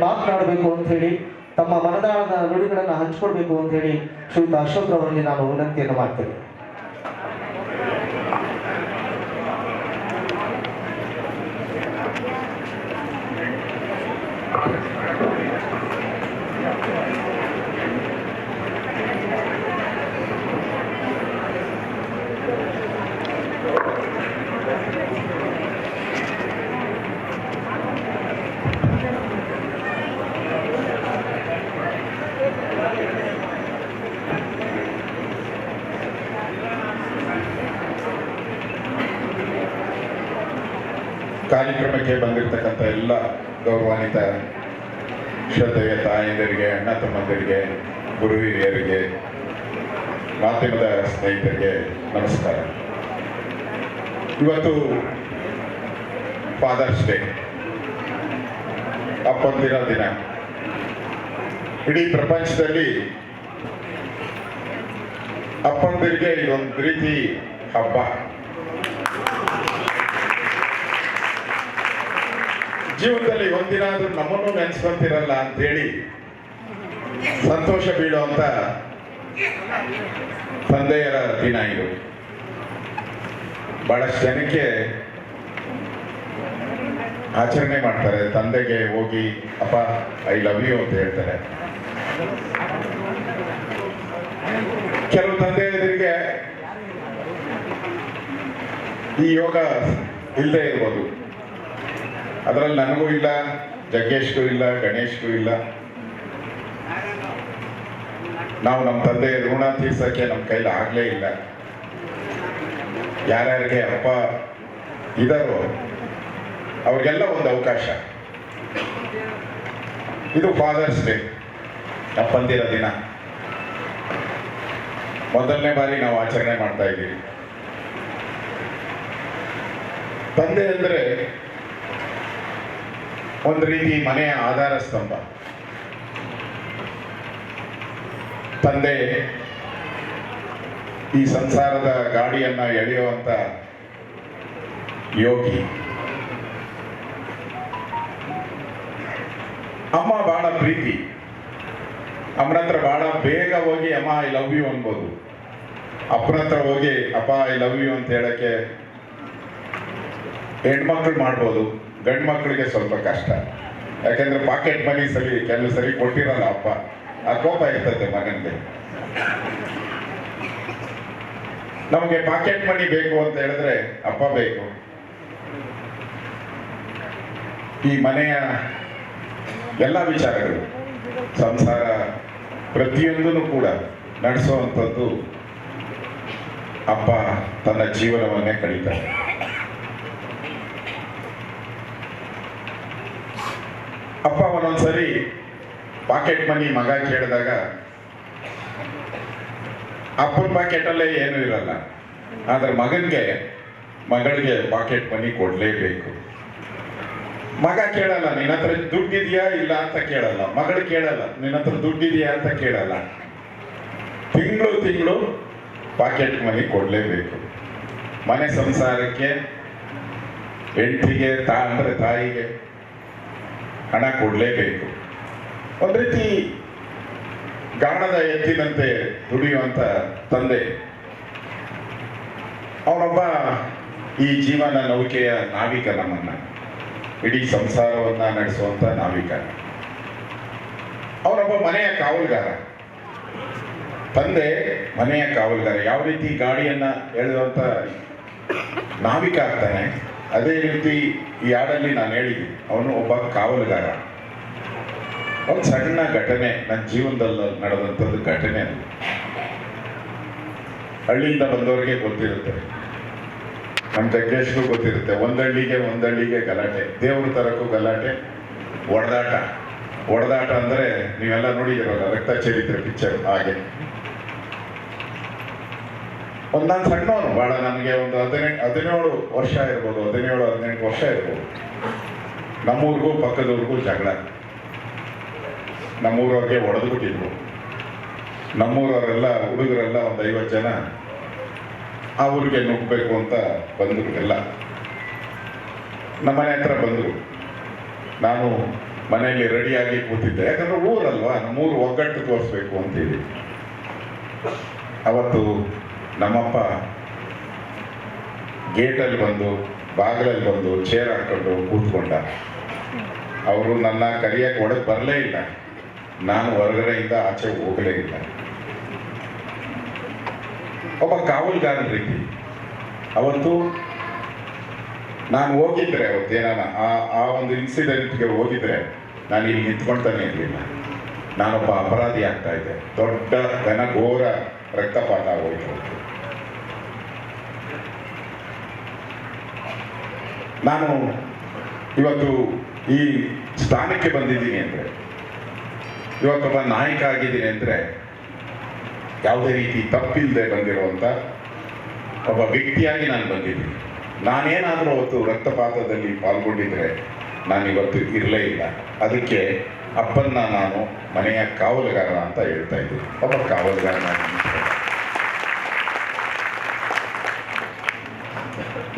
ಮಾತನಾಡಬೇಕು ಅಂತ ಹೇಳಿ, ತಮ್ಮ ಮನದಾಳದ ನುಡಿಗಳನ್ನು ಹಂಚಿಕೊಳ್ಬೇಕು ಅಂತ ಹೇಳಿ ಶ್ರೀಯುತ ಅಶೋಕ್ ಅವರಲ್ಲಿ ನಾನು ವಿನಂತಿಯನ್ನು ಮಾಡ್ತೇನೆ ಕಾರ್ಯಕ್ರಮಕ್ಕೆ ಬಂದಿರತಕ್ಕಂಥ ಎಲ್ಲ ಗೌರವಾನ್ವಿತ ಶ್ರದ್ಧೆಯ ತಾಯಂದಿರಿಗೆ, ಅಣ್ಣ ತಮ್ಮಂದಿರಿಗೆ, ಗುರು ಹಿರಿಯರಿಗೆ, ಮಾಧ್ಯಮದ ಸ್ನೇಹಿತರಿಗೆ ನಮಸ್ಕಾರ. ಇವತ್ತು ಫಾದರ್ಸ್ ಡೇ ಅಪ್ಪಂದಿರ ದಿನ. ಇಡೀ ಪ್ರಪಂಚದಲ್ಲಿ ಅಪ್ಪಂದಿರಿಗೆ ಇದೊಂದು ರೀತಿ ಹಬ್ಬ. ಜೀವನದಲ್ಲಿ ಒಂದಿನಾದ್ರೂ ನಮ್ಮನ್ನು ನೆನೆಸ್ಕೊಂತಿರಲ್ಲ ಅಂತೇಳಿ ಸಂತೋಷ ಬೀಳುವಂತ ತಂದೆಯರ ದಿನ ಇದು. ಬಹಳಷ್ಟು ಜನಕ್ಕೆ ಆಚರಣೆ ಮಾಡ್ತಾರೆ, ತಂದೆಗೆ ಹೋಗಿ, ಅಪ್ಪ ಐ ಲವ್ ಯು ಅಂತ ಹೇಳ್ತಾರೆ. ಕೆಲವು ತಂದೆಯರಿಗೆ ಈ ಯೋಗ ಇಲ್ಲದೆ ಇರ್ಬೋದು. ಅದರಲ್ಲಿ ನನಗೂ ಇಲ್ಲ, ಜಗ್ಗೇಶ್ಗೂ ಇಲ್ಲ, ಗಣೇಶ್ಗೂ ಇಲ್ಲ. ನಾವು ನಮ್ಮ ತಂದೆ ಋಣ ತೀರ್ಸೋಕ್ಕೆ ನಮ್ಮ ಕೈಲಿ ಆಗಲೇ ಇಲ್ಲ. ಯಾರ್ಯಾರಿಗೆ ಅಪ್ಪ ಇದಾರೋ ಅವ್ರಿಗೆಲ್ಲ ಒಂದು ಅವಕಾಶ. ಇದು ಫಾದರ್ಸ್ ಡೇ ಅಪ್ಪಂದಿರ ದಿನ. ಮೊದಲನೇ ಬಾರಿ ನಾವು ಆಚರಣೆ ಮಾಡ್ತಾ ಇದ್ದೀವಿ. ತಂದೆ ಅಂದರೆ ಒಂದು ರೀತಿ ಮನೆಯ ಆಧಾರ ಸ್ತಂಭ. ತಂದೆ ಈ ಸಂಸಾರದ ಗಾಡಿಯನ್ನ ಎಳೆಯುವಂತ ಯೋಗಿ. ಅಮ್ಮ ಬಹಳ ಪ್ರೀತಿ. ಅಮ್ಮನ ಹತ್ರ ಬಹಳ ಬೇಗ ಹೋಗಿ, ಅಮ್ಮ ಐ ಲವ್ ಯು ಅನ್ಬೋದು. ಅಪ್ಪನ ಹತ್ರ ಹೋಗಿ, ಅಪ್ಪ ಐ ಲವ್ ಯು ಅಂತ ಹೇಳಕ್ಕೆ ಹೆಣ್ಮಕ್ಳು ಮಾಡ್ಬೋದು. ಗಂಡು ಮಕ್ಕಳಿಗೆ ಸ್ವಲ್ಪ ಕಷ್ಟ. ಯಾಕೆಂದ್ರೆ ಪಾಕೆಟ್ ಮನಿ ಸರಿ, ಕೆಲವು ಸರಿ ಕೊಟ್ಟಿರಲ್ಲ ಅಪ್ಪ. ಆ ಕೋಪ ಇರ್ತದೆ ಮಗನಿಗೆ. ನಮಗೆ ಪಾಕೆಟ್ ಮನಿ ಬೇಕು ಅಂತ ಹೇಳಿದ್ರೆ ಅಪ್ಪ ಬೇಕು. ಈ ಮನೆಯ ಎಲ್ಲ ವಿಚಾರಗಳು, ಸಂಸಾರ ಪ್ರತಿಯೊಂದನ್ನು ಕೂಡ ನಡೆಸುವಂಥದ್ದು ಅಪ್ಪ ತನ್ನ ಜೀವನವನ್ನೇ ಕಳೀತಾರೆ. ಅಪ್ಪ ಒಂದೊಂದ್ಸರಿ ಪಾಕೆಟ್ ಮನಿ ಮಗ ಕೇಳಿದಾಗ, ಅಪ್ಪನ ಪಾಕೆಟಲ್ಲೇ ಏನೂ ಇರಲ್ಲ, ಆದರೆ ಮಗನಿಗೆ, ಮಗಳಿಗೆ ಪಾಕೆಟ್ ಮನಿ ಕೊಡಲೇಬೇಕು. ಮಗ ಕೇಳಲ್ಲ, ನಿನ್ನ ಹತ್ರ ದುಡ್ಡಿದೆಯಾ ಇಲ್ಲ ಅಂತ ಕೇಳಲ್ಲ. ಮಗಳು ಕೇಳಲ್ಲ, ನಿನ್ನ ಹತ್ರ ದುಡ್ಡಿದೆಯಾ ಅಂತ ಕೇಳಲ್ಲ. ತಿಂಗಳು ತಿಂಗಳು ಪಾಕೆಟ್ ಮನಿ ಕೊಡಲೇಬೇಕು. ಮನೆ ಸಂಸಾರಕ್ಕೆ, ಹೆಂಡತಿಗೆ, ತಾ, ಅಂದರೆ ತಾಯಿಗೆ ಹಣ ಕೊಡಲೇಬೇಕು. ಒಂದು ರೀತಿ ಗಾಣದ ಎತ್ತಿನಂತೆ ದುಡಿಯುವಂತ ತಂದೆ. ಅವನೊಬ್ಬ ಈ ಜೀವನ ನೌಕೆಯ ನಾವಿಕ ನಮ್ಮನ್ನ, ಇಡೀ ಸಂಸಾರವನ್ನ ನಡೆಸುವಂತ ನಾವಿಕ. ಅವನೊಬ್ಬ ಮನೆಯ ಕಾವಲುಗಾರ. ತಂದೆ ಮನೆಯ ಕಾವಲುಗಾರ. ಯಾವ ರೀತಿ ಗಾಡಿಯನ್ನ ಎಳೆಯುವಂತ ನಾವಿಕ ಆಗ್ತಾನೆ ಅದೇ ರೀತಿ ಈ ಹಾಡಲ್ಲಿ ನಾನು ಹೇಳಿದ್ದೀನಿ ಅವನು ಒಬ್ಬ ಕಾವಲುಗಾರ. ಒಂದು ಸಣ್ಣ ಘಟನೆ, ನನ್ನ ಜೀವನದಲ್ಲಿ ನಡೆದಂಥದ್ದು ಘಟನೆ ಅದು. ಹಳ್ಳಿಯಿಂದ ಬಂದವರಿಗೆ ಗೊತ್ತಿರುತ್ತೆ. ನಮ್ಮ ಜಗ್ಗೇಶ್ಗೂ ಗೊತ್ತಿರುತ್ತೆ, ಒಂದಳ್ಳಿಗೆ ಒಂದಳ್ಳಿಗೆ ಗಲಾಟೆ, ದೇವ್ರ ತರಕ್ಕೂ ಗಲಾಟೆ, ಒಡೆದಾಟ. ಒಡೆದಾಟ ಅಂದರೆ ನೀವೆಲ್ಲ ನೋಡಿದಿರಲ್ಲ ರಕ್ತ ಚರಿತ್ರೆ ಪಿಕ್ಚರ್ ಹಾಗೆ. ಒಂದು ನಾನು ಸಣ್ಣವನು. ಭಾಳ ನನಗೆ ಒಂದು ಹದಿನೆಂಟು, ಹದಿನೇಳು ವರ್ಷ ಇರ್ಬೋದು, ಹದಿನೇಳು, ಹದಿನೆಂಟು ವರ್ಷ ಇರ್ಬೋದು. ನಮ್ಮೂರಿಗೂ ಪಕ್ಕದವ್ರಿಗೂ ಜಗಳ. ನಮ್ಮೂರವ್ರಿಗೆ ಹೊಡೆದು ಬಿಟ್ಟಿದ್ರು ನಮ್ಮೂರವರೆಲ್ಲ, ಹುಡುಗರೆಲ್ಲ ಒಂದು ಐವತ್ತು ಜನ, ಆ ಊರಿಗೆ ನುಗ್ಗಬೇಕು ಅಂತ ಬಂದರು ಎಲ್ಲ ನಮ್ಮನೆ ಹತ್ರ ಬಂದರು. ನಾನು ಮನೆಯಲ್ಲಿ ರೆಡಿಯಾಗಿ ಕೂತಿದ್ದೆ. ಯಾಕಂದ್ರೆ ಊರಲ್ವಾ, ನಮ್ಮೂರು ಒಗ್ಗಟ್ಟು ತೋರಿಸ್ಬೇಕು ಅಂತೇಳಿ. ಅವತ್ತು ನಮ್ಮಪ್ಪ ಗೇಟಲ್ಲಿ ಬಂದು, ಬಾಗಿಲಲ್ಲಿ ಬಂದು ಚೇರ್ ಹಾಕೊಂಡು ಕೂತ್ಕೊಂಡ. ಅವರು ನನ್ನ ಕರಿಯಕ್ಕೆ ಒಳಗೆ ಬರಲೇ ಇಲ್ಲ. ನಾನು ಹೊರಗಡೆಯಿಂದ ಆಚೆ ಹೋಗಲೇ ಇಲ್ಲ. ಒಬ್ಬ ಕಾವಲ್ಗಾರನ ರೀತಿ ಅವತ್ತು ನಾನು ಹೋಗಿದ್ರೆ ಅವತ್ತೇನಾನ ಆ ಆ ಒಂದು ಇನ್ಸಿಡೆಂಟ್ಗೆ ಹೋಗಿದ್ರೆ ನಾನು ಇಲ್ಲಿ ನಿಂತ್ಕೊಳ್ತಾನೆ ಇರಲಿಲ್ಲ. ನಾನೊಬ್ಬ ಅಪರಾಧಿ ಆಗ್ತಾ ಇದ್ದೆ. ದೊಡ್ಡ ಘನಘೋರ ರಕ್ತಪಾತ ಆಗೋಯ್ತು. ನಾನು ಇವತ್ತು ಈ ಸ್ಥಾನಕ್ಕೆ ಬಂದಿದ್ದೀನಿ ಅಂದರೆ ಇವತ್ತೊಬ್ಬ ನಾಯಕ ಆಗಿದ್ದೀನಿ ಅಂದರೆ, ಯಾವುದೇ ರೀತಿ ತಪ್ಪಿಲ್ಲದೆ ಬಂದಿರುವಂಥ ಒಬ್ಬ ವ್ಯಕ್ತಿಯಾಗಿ ನಾನು ಬಂದಿದ್ದೀನಿ. ನಾನೇನಾದರೂ ಅವತ್ತು ರಕ್ತಪಾತದಲ್ಲಿ ಪಾಲ್ಗೊಂಡಿದ್ದರೆ ನಾನು ಇವತ್ತು ಇರಲೇ ಇಲ್ಲ. ಅದಕ್ಕೆ ಅಪ್ಪನ್ನ ನಾನು ಮನೆಯ ಕಾವಲುಗಾರ ಅಂತ ಹೇಳ್ತಾ ಇದ್ದೀನಿ. ಒಬ್ಬ ಕಾವಲುಗಾರ.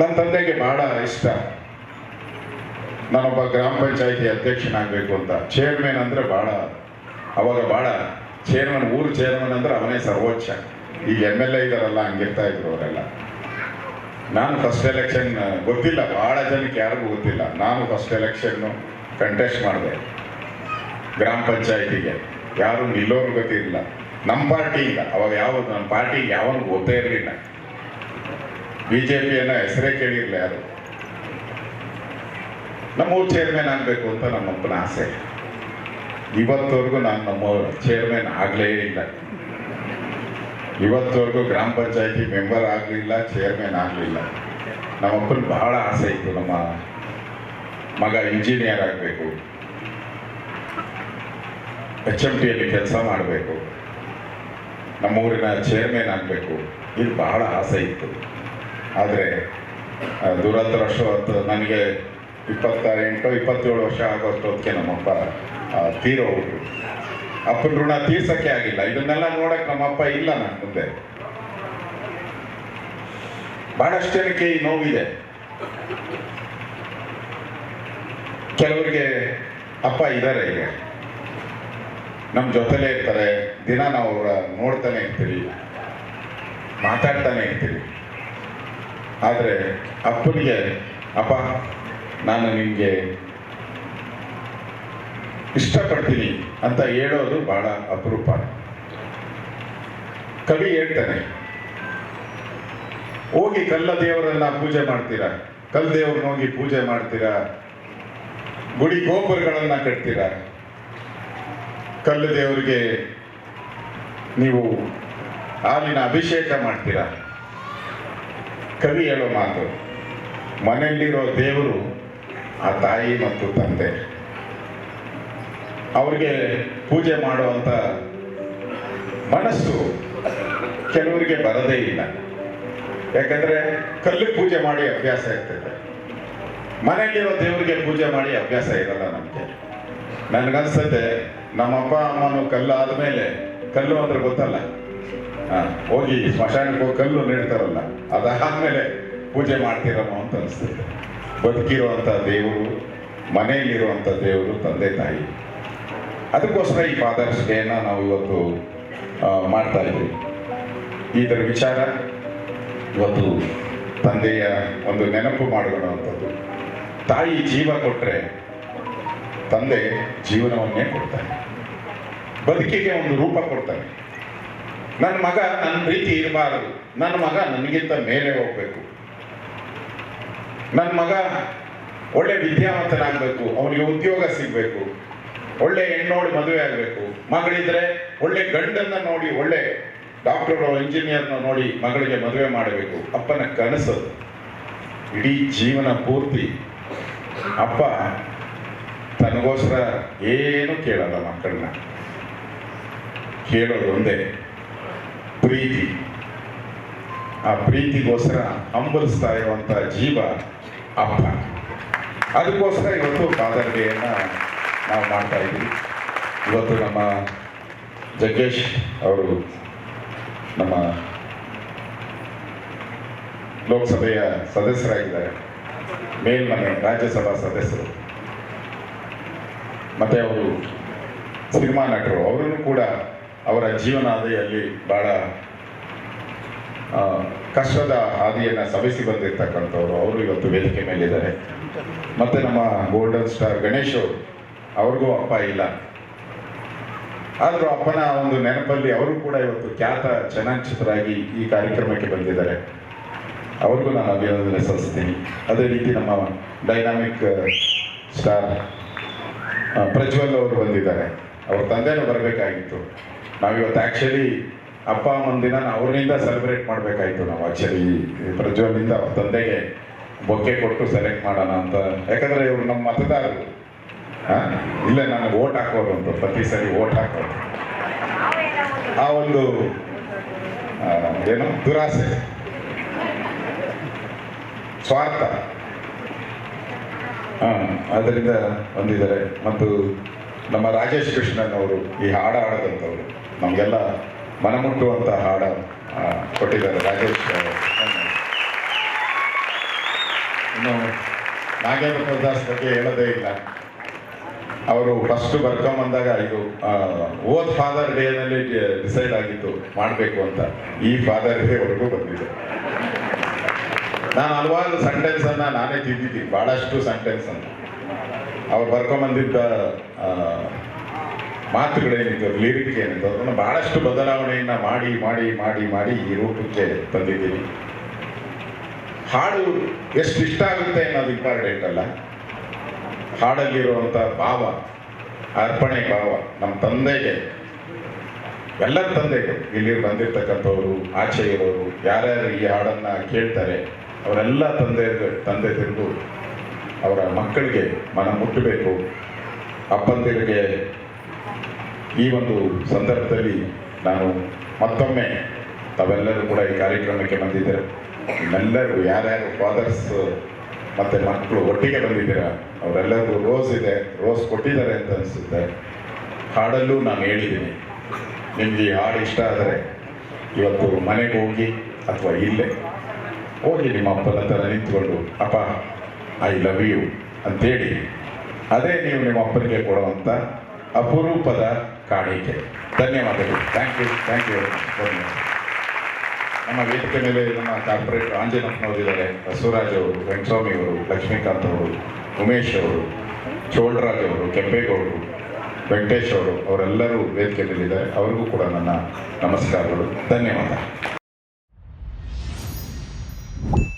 ನನ್ನ ತಂದೆಗೆ ಬಹಳ ಇಷ್ಟ. ನಾನೊಬ್ಬ ಗ್ರಾಮ ಪಂಚಾಯಿತಿ ಅಧ್ಯಕ್ಷನಾಗಬೇಕು ಅಂತ. ಚೇರ್ಮನ್ ಅಂದರೆ ಭಾಳ ಅವಾಗ ಭಾಳ ಚೇರ್ಮನ್ ಊರು ಚೇರ್ಮನ್ ಅಂದ್ರೆ ಅವನೇ ಸರ್ವೋಚ್ಚ. ಈಗ ಎಂ ಎಲ್ ಎ ಇದಾರಲ್ಲ, ಹಂಗಿರ್ತಾ ಇದ್ರು ಅವರೆಲ್ಲ. ನಾನು ಫಸ್ಟ್ ಎಲೆಕ್ಷನ್ ಗೊತ್ತಿಲ್ಲ ಭಾಳ ಜನಕ್ಕೆ ಯಾರಿಗೂ ಗೊತ್ತಿಲ್ಲ. ನಾನು ಫಸ್ಟ್ ಎಲೆಕ್ಷನ್ನು ಕಂಟೆಸ್ಟ್ ಮಾಡಿದೆ ಗ್ರಾಮ ಪಂಚಾಯಿತಿಗೆ. ಯಾರು ನಿಲ್ಲೋರು ಗೊತ್ತಿರಲಿಲ್ಲ ನಮ್ಮ ಪಾರ್ಟಿ ಇಲ್ಲ. ಅವಾಗ ಯಾವ ನಮ್ಮ ಪಾರ್ಟಿಗೆ ಯಾವನು ಗೊತ್ತೇ ಇರಲಿಲ್ಲ. ಬಿ ಜೆ ಪಿಯನ್ನು ಹೆಸರೇ ಕೇಳಿರಲಿಲ್ಲ ಯಾರು. ನಮ್ಮೂರು ಚೇರ್ಮನ್ ಆಗಬೇಕು ಅಂತ ನಮ್ಮಪ್ಪನ ಆಸೆ. ಇವತ್ತವರೆಗೂ ನಾನು ನಮ್ಮ ಚೇರ್ಮನ್ ಆಗಲೇ ಇಲ್ಲ. ಇವತ್ತವರೆಗೂ ಗ್ರಾಮ ಪಂಚಾಯತಿ ಮೆಂಬರ್ ಆಗಲಿಲ್ಲ ಚೇರ್ಮನ್ ಆಗಲಿಲ್ಲ. ನಮ್ಮಪ್ಪನ ಬಹಳ ಆಸೆ ಇತ್ತು ನಮ್ಮ ಮಗ ಇಂಜಿನಿಯರ್ ಆಗಬೇಕು. ಎಚ್ ಎಂ ಟಿಯಲ್ಲಿ ಕೆಲಸ ಮಾಡಬೇಕು. ನಮ್ಮೂರಿನ ಚೇರ್ಮನ್ ಆಗಬೇಕು. ಇದು ಬಹಳ ಆಸೆ ಇತ್ತು. ಆದರೆ ದುರದೃಷ್ಟವತ್ತು ನನಗೆ ಇಪ್ಪತ್ತ ಎಂಟು ಇಪ್ಪತ್ತೇಳು ವರ್ಷ ಆಗೋಷ್ಟೊತ್ತಿಗೆ ನಮ್ಮಪ್ಪ ತೀರೋ ತೀರೋಗ್ಬಿಟ್ರು ಅಪ್ಪನ ಋಣ ತೀರ್ಸಕ್ಕೆ ಆಗಿಲ್ಲ. ಇದನ್ನೆಲ್ಲ ನೋಡಕ್ಕೆ ನಮ್ಮಪ್ಪ ಇಲ್ಲ ನನ್ನ ಮುಂದೆ. ಬಹಳಷ್ಟು ಜನಕ್ಕೆ ಈ ನೋವಿದೆ. ಕೆಲವರಿಗೆ ಅಪ್ಪ ಇದ್ದಾರೆ ಈಗ. ನಮ್ಮ ಜೊತೆಲೇ ಇರ್ತಾರೆ. ದಿನ ನಾವು ಅವ್ರ ನೋಡ್ತಾನೆ ಇರ್ತೀವಿ. ಮಾತಾಡ್ತಾನೆ ಇರ್ತೀವಿ. ಆದರೆ ಅಪ್ಪನಿಗೆ, ಅಪ್ಪ, ನಾನು ನಿಮಗೆ ಇಷ್ಟಪಡ್ತೀನಿ ಅಂತ ಹೇಳೋದು ಬಹಳ ಅಪರೂಪ. ಕವಿ ಹೇಳ್ತಾನೆ, ಹೋಗಿ ಕಲ್ಲ ದೇವರನ್ನ ಪೂಜೆ ಮಾಡ್ತೀರಾ? ಕಲ್ ದೇವ್ರನ್ನ ಹೋಗಿ ಪೂಜೆ ಮಾಡ್ತೀರಾ? ಗುಡಿ ಗೋಪುರಗಳನ್ನು ಕಟ್ತೀರಾ ಕಲ್ಲು ದೇವರಿಗೆ ನೀವು ಹಾಲಿನ ಅಭಿಷೇಕ ಮಾಡ್ತೀರಾ? ಕವಿ ಹೇಳೋ ಮಾತು, ಮನೆಯಲ್ಲಿರೋ ದೇವರು ಆ ತಾಯಿ ಮತ್ತು ತಂದೆ. ಅವ್ರಿಗೆ ಪೂಜೆ ಮಾಡುವಂಥ ಮನಸ್ಸು ಕೆಲವರಿಗೆ ಬರದೇ ಇಲ್ಲ. ಯಾಕಂದ್ರೆ ಕಲ್ಲು ಪೂಜೆ ಮಾಡಿ ಅಭ್ಯಾಸ ಇರ್ತದೆ ಮನೆಯಲ್ಲಿರೋ ದೇವರಿಗೆ ಪೂಜೆ ಮಾಡಿ ಅಭ್ಯಾಸ ಇರಲ್ಲ ನಮಗೆ. ನನಗನ್ಸುತ್ತೆ, ನಮ್ಮಪ್ಪ, ಅಮ್ಮನು ಕಲ್ಲು ಆದಮೇಲೆ ಕಲ್ಲು ಅಂದ್ರೆ ಗೊತ್ತಲ್ಲ? ಹೋಗಿ ಸ್ಮಶಾನಕ್ಕೆ ಹೋಗಿ ಕಲ್ಲು ನೀಡ್ತಾರಲ್ಲ, ಅದಾದ್ಮೇಲೆ ಪೂಜೆ ಮಾಡ್ತಿರಮ್ಮ ಅಂತ ಅನಿಸ್ತದೆ ಬದುಕಿರುವಂಥ ದೇವರು ಮನೆಯಲ್ಲಿರುವಂಥ ದೇವರು ತಂದೆ ತಾಯಿ. ಅದಕ್ಕೋಸ್ಕರ ಈ ಫಾದರ್ಸ್ ಡೇನ ನಾವು ಇವತ್ತು ಮಾಡ್ತಾ ಇದ್ವಿ. ಇದರ ವಿಚಾರ, ಇವತ್ತು ತಂದೆಯ ಒಂದು ನೆನಪು ಮಾಡಿಕೊಳ್ಳುವಂಥದ್ದು. ತಾಯಿ ಜೀವ ಕೊಟ್ಟರೆ ತಂದೆ ಜೀವನವನ್ನೇ ಕೊಡ್ತಾನೆ. ಬದುಕಿಗೆ ಒಂದು ರೂಪ ಕೊಡ್ತಾನೆ. ನನ್ನ ಮಗ ನನ್ನ ಪ್ರೀತಿ ಇರಬಾರದು. ನನ್ನ ಮಗ ನನಗಿಂತ ಮೇಲೆ ಹೋಗ್ಬೇಕು. ನನ್ನ ಮಗ ಒಳ್ಳೆ ವಿದ್ಯಾವಂತನಾಗಬೇಕು. ಅವನಿಗೆ ಉದ್ಯೋಗ ಸಿಗಬೇಕು. ಒಳ್ಳೆ ಹೆಣ್ಣೋಡಿ ಮದುವೆ ಆಗಬೇಕು. ಮಗಳಿದ್ರೆ ಒಳ್ಳೆ ಗಂಡನ್ನ ನೋಡಿ, ಒಳ್ಳೆ ಡಾಕ್ಟರ್ ಇಂಜಿನಿಯರ್ನ ನೋಡಿ ಮಗಳಿಗೆ ಮದುವೆ ಮಾಡಬೇಕು. ಅಪ್ಪನ ಕನಸು. ಇಡೀ ಜೀವನ ಪೂರ್ತಿ ಅಪ್ಪ, ತನಗೋಸ್ಕರ ಏನು ಕೇಳಲ್ಲ ಮಕ್ಕಳನ್ನ? ಕೇಳೋದೊಂದೇ ಪ್ರೀತಿ. ಆ ಪ್ರೀತಿಗೋಸ್ಕರ ಹಂಬಲಿಸ್ತಾ ಇರುವಂತ ಜೀವ ಅಪ್ಪ. ಅದಕ್ಕೋಸ್ಕರ ಇವತ್ತು ಫಾದರ್ ನಾವು ಮಾಡ್ತಾ ಇದ್ದೀವಿ. ಇವತ್ತು ನಮ್ಮ ಜಗ್ಗೇಶ್ ಅವರು ನಮ್ಮ ಲೋಕಸಭೆಯ ಸದಸ್ಯರಾಗಿದ್ದಾರೆ. ಮೇಲ್ಮನೆ ರಾಜ್ಯಸಭಾ ಸದಸ್ಯರು. ಮತ್ತು ಅವರು ಸಿನಿಮಾ ನಟರು ಅವರನ್ನು ಕೂಡ ಅವರ ಜೀವನಾದಿಯಲ್ಲಿ ಭಾಳ ಕಷ್ಟದ ಹಾದಿಯನ್ನು ಸಭಿಸಿ ಬಂದಿರತಕ್ಕಂಥವ್ರು. ಅವರು ಇವತ್ತು ವೇದಿಕೆ ಮೇಲಿದ್ದಾರೆ. ಮತ್ತು ನಮ್ಮ ಗೋಲ್ಡನ್ ಸ್ಟಾರ್ ಗಣೇಶ್ ಅವರು, ಅವ್ರಿಗೂ ಅಪ್ಪ ಇಲ್ಲ. ಆದರೂ ಅಪ್ಪನ ಒಂದು ನೆನಪಲ್ಲಿ ಅವರು ಕೂಡ ಇವತ್ತು ಖ್ಯಾತ ಚಲನಚಿತ್ರರಾಗಿ ಈ ಕಾರ್ಯಕ್ರಮಕ್ಕೆ ಬಂದಿದ್ದಾರೆ. ಅವ್ರಿಗೂ ನಾನು ಅಭಿನಂದನೆ ಸಲ್ಲಿಸ್ತೀನಿ. ಅದೇ ರೀತಿ ನಮ್ಮ ಡೈನಾಮಿಕ್ ಸ್ಟಾರ್ ಪ್ರಜ್ವಲ್ ಅವರು ಬಂದಿದ್ದಾರೆ. ಅವ್ರ ತಂದೆನೂ ಬರಬೇಕಾಗಿತ್ತು. ನಾವಿವತ್ತು ಆ್ಯಕ್ಚುಲಿ ಅಪ್ಪ, ಅಮ್ಮನ ದಿನ ಅವ್ರನಿಂದ ಸೆಲೆಬ್ರೇಟ್ ಮಾಡಬೇಕಾಯಿತು ನಾವು ಆ್ಯಕ್ಚುಲಿ ಪ್ರಜ್ವಲ್ನಿಂದ ಅವ್ರ ತಂದೆಗೆ ಬೊಕ್ಕೆ ಕೊಟ್ಟು ಸೆಲೆಕ್ಟ್ ಮಾಡೋಣ ಅಂತ. ಯಾಕಂದರೆ ಇವರು ನಮ್ಮ ಮತದಾರರು. ಹಾಂ ಇಲ್ಲೇ, ನನಗೆ ಓಟ್ ಹಾಕೋರು ಅಂತ. ಪ್ರತಿ ಸರಿ ಓಟ್ ಹಾಕೋರು ಆ ಒಂದು ಏನು ದುರಾಸೆ. ಸ್ವಾರ್ಥ. ಅದರಿಂದ ಬಂದಿದ್ದಾರೆ. ಮತ್ತು ನಮ್ಮ ರಾಜೇಶ್ ಕೃಷ್ಣನ್ ಅವರು ಈ ಹಾಡು ಹಾಡದಂಥವ್ರು. ನಮಗೆಲ್ಲ ಮನಮುಟ್ಟುವಂಥ ಹಾಡು ಕೊಟ್ಟಿದ್ದಾರೆ ರಾಜೇಶ್. ಇನ್ನು ನಾಗೇಂದ್ರ ಪ್ರದಾಸ್ ಬಗ್ಗೆ ಹೇಳೋದೇ ಇಲ್ಲ. ಅವರು ಫಸ್ಟ್ ಬರ್ಕೊಂಬಂದಾಗ ಇದು ಓದ್ ಫಾದರ್ ಡೇನಲ್ಲಿ ಡಿಸೈಡ್ ಆಗಿತ್ತು ಮಾಡಬೇಕು ಅಂತ. ಈ ಫಾದರ್ ಡೇವರೆಗೂ ಬಂದಿದೆ. ನಾನು ಹಲವಾರು ಸೆಂಟೆನ್ಸ್ ಅನ್ನ ನಾನೇ ತಿದ್ದಿದ್ದೀನಿ. ಬಹಳಷ್ಟು ಸೆಂಟೆನ್ಸ್ ಅಂತ ಅವ್ರು ಬರ್ಕೊಂಬಂದಿದ್ದ ಮಾತುಗಳೇನಿತ್ತು ಲಿರಿಕ್ ಏನಿತ್ತು ಅದನ್ನು ಬಹಳಷ್ಟು ಬದಲಾವಣೆಯನ್ನ ಮಾಡಿ ಮಾಡಿ ಮಾಡಿ ಮಾಡಿ ಈ ರೂಪಕ್ಕೆ ತಂದಿದ್ದೀನಿ. ಹಾಡು ಎಷ್ಟು ಇಷ್ಟ ಆಗುತ್ತೆ ಅನ್ನೋದು ಇಂಪಾರ್ಟೆಂಟ್ ಅಲ್ಲ. ಹಾಡಲ್ಲಿರುವಂಥ ಭಾವ, ಅರ್ಪಣೆ ಭಾವ ನಮ್ಮ ತಂದೆಗೆ, ಎಲ್ಲರ ತಂದೆಗೆ. ಇಲ್ಲಿ ಬಂದಿರ್ತಕ್ಕಂಥವ್ರು ಆಚೆ ಇರೋರು ಯಾರ್ಯಾರು ಈ ಹಾಡನ್ನು ಕೇಳ್ತಾರೆ ಅವರೆಲ್ಲ ತಂದೆ ತಂದೆ ತಿರುಗು ಅವರ ಮಕ್ಕಳಿಗೆ ಮನ ಮುಟ್ಟಬೇಕು. ಅಪ್ಪಂದಿರಿಗೆ ಈ ಒಂದು ಸಂದರ್ಭದಲ್ಲಿ ನಾನು ಮತ್ತೊಮ್ಮೆ ತಾವೆಲ್ಲರೂ ಕೂಡ ಈ ಕಾರ್ಯಕ್ರಮಕ್ಕೆ ಬಂದಿದ್ದೀರ? ನಿಮ್ಮೆಲ್ಲರೂ ಯಾರ್ಯಾರು ಫಾದರ್ಸ್ ಮತ್ತು ಮಕ್ಕಳು ಒಟ್ಟಿಗೆ ಬಂದಿದ್ದೀರಾ? ಅವರೆಲ್ಲರಿಗೂ ರೋಸ್ ಇದೆ ರೋಸ್ ಕೊಟ್ಟಿದ್ದಾರೆ ಅಂತ ಅನಿಸುತ್ತೆ. ಹಾಡಲ್ಲೂ ನಾನು ಹೇಳಿದ್ದೀನಿ. ನಿಮಗೆ ಈ ಹಾಡು ಇಷ್ಟ ಆದರೆ ಇವತ್ತು ಮನೆಗೆ ಹೋಗಿ ಅಥವಾ ಇಲ್ಲೇ ಹೋಗಿ ನಿಮ್ಮ ಅಪ್ಪನ ಹತ್ರ ನಿಂತ್ಕೊಂಡು, ಅಪ್ಪ ಐ ಲವ್ ಯು ಅಂತೇಳಿ. ಅದೇ ನೀವು ನಿಮ್ಮ ಅಪ್ಪನಿಗೆ ಕೊಡುವಂಥ ಅಪರೂಪದ ಕಾಣಿಕೆ. ಧನ್ಯವಾದಗಳು. ಥ್ಯಾಂಕ್ ಯು ಥ್ಯಾಂಕ್ ಯು ನಮ್ಮ ವೇದಿಕೆ ಮೇಲೆ ನಮ್ಮ ಕಾರ್ಪೊರೇಟ್ ಆಂಜನಪ್ಪನವರಿದ್ದಾರೆ ಬಸವರಾಜ್ ಅವರು ವೆಂಕಟಸ್ವಾಮಿ ಅವರು, ಲಕ್ಷ್ಮೀಕಾಂತ್ ಅವರು, ಉಮೇಶ್ ಅವರು, ಚೋಳರಾಜ್ ಅವರು, ಕೆಂಪೇಗೌಡರು, ವೆಂಕಟೇಶ್ ಅವರು, ಅವರೆಲ್ಲರೂ ವೇದಿಕೆ ಮೇಲಿದ್ದಾರೆ. ಅವರಿಗೂ ಕೂಡ ನನ್ನ ನಮಸ್ಕಾರಗಳು. ಧನ್ಯವಾದ. 음.